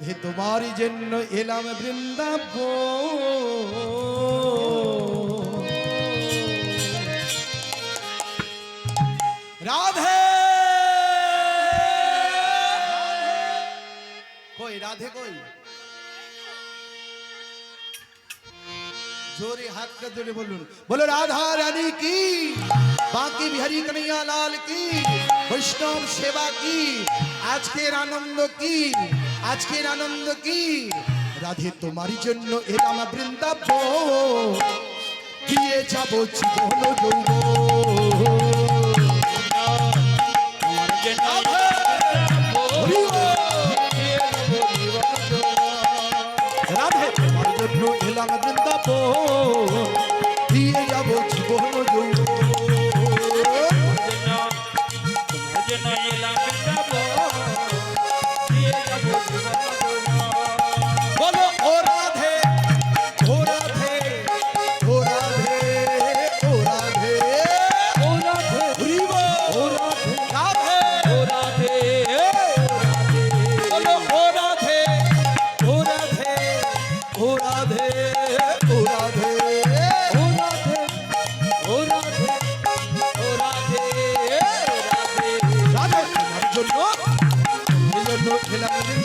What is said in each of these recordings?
রাধে তোমারই জন্য এলাম বৃন্দাব রাধে। কই রাধে কই? জোরে হাতটা ধরে বলুন। বলো, রাধা রানী কি? বাকি বিহারী কনৈয়া লাল কি? বৈষ্ণব সেবা কি? আজকের আনন্দ কি? আজকের আনন্দ কি? রাধে তোমার জন্য এলাম বৃন্দাব দিয়ে যাব জীবন যৌব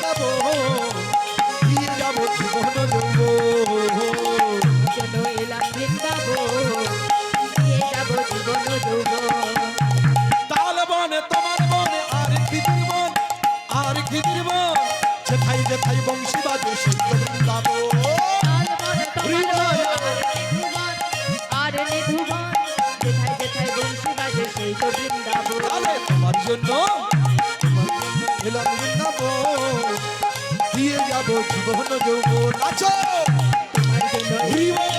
বৃন্দাব দিয়ে যাব জীবন যৌব জন্য এলাম বৃন্দাবন। দিয়ে যাব জীবন যৌবন তাল বনে তোমার বনে আর খিদির বন আর খিদির বন। যেথাই যেথাই বংশী বাজে সেই তো আর নিধুবন যেথায় যেথায় বংশী বাজে সেই তো বৃন্দাবন। তোমার জন্য এলাম বৃন্দাব যাব জীবন যৌব নাচো তোমার জন্য হরি বল।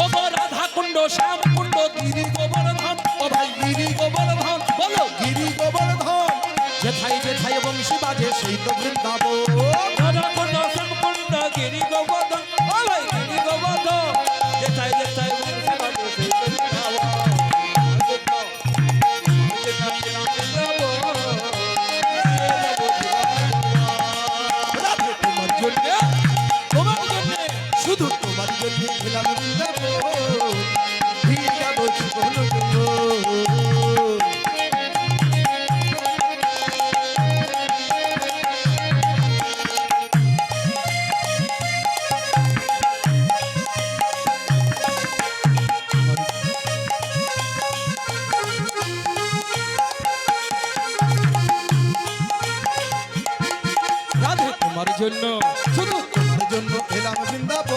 ও গো রাধা কুণ্ড শ্যাম কুণ্ড গিরি গোবর্ধন ও ভাই গিরি গোবর্ধন বলো গিরি গোবর্ধন যেথাই যেথাই বংশী বাজে সেই তো বৃন্দাবন। জন্য শুধু তোমার জন্য এলাম বৃন্দাব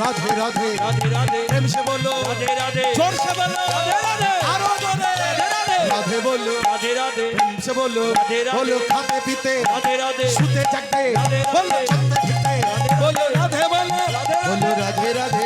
রাধে রাধে রাধে রাধে প্রেম সে বলো রাধে রাধে জোর সে বলো রাধে রাধে আরও জোরে রাধে রাধে রাধে বলো রাধে রাধে প্রেম সে বলো রাধে রাধে। বলো খাতে পিতে রাধে রাধে শুতে জাগতে। বলো চলতে ফিরতে বলো রাধে বলো। বলো রাধে রাধে